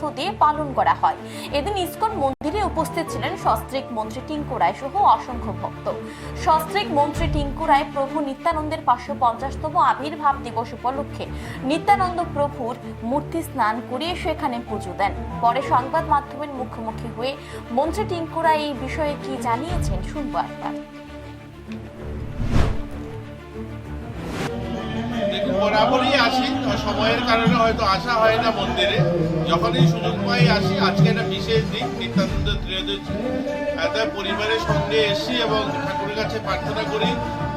মধ্য দিয়ে পালন করা হয়। এদিন ইসকন মন্দিরে উপস্থিত ছিলেন সস্ত্রিক মন্ত্রী টিঙ্কু রায় সহ অসংখ্য ভক্ত। সস্ত্রিক মন্ত্রী টিঙ্কু রায় প্রভু নিত্যানন্দের পাঁচশো পঞ্চাশতম আবির্ভাব দিবস উপলক্ষে নিত্যানন্দ প্রভুর মূর্তি স্নান করিয়ে সেখানে পুজো দেন। পরে সংবাদ মাধ্যমের মুখোমুখি হয়ে মন্ত্রী টিঙ্কু রায় এই বিষয়ে কি জানিয়েছেন শুনব একবার। বরাবরই আসি সময়ের কারণে হয়তো আসা হয় না মন্দিরে। যখনই সুযোগ পাই আসি। আজকে একটা বিশেষ দিন, নিত্যানন্দ ত্রয়োদশী। পরিবারের সঙ্গে এসি এবং ঠাকুরের কাছে প্রার্থনা করি,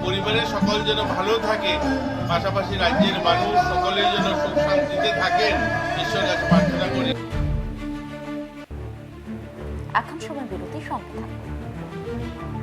পরিবারের সকল যেন ভালো থাকে। পাশাপাশি রাজ্যের মানুষ সকলের যেন সুখ শান্তিতে থাকেন, ঈশ্বরের কাছে প্রার্থনা করি। এখন সময় বিরতি সঙ্গে থাকুন।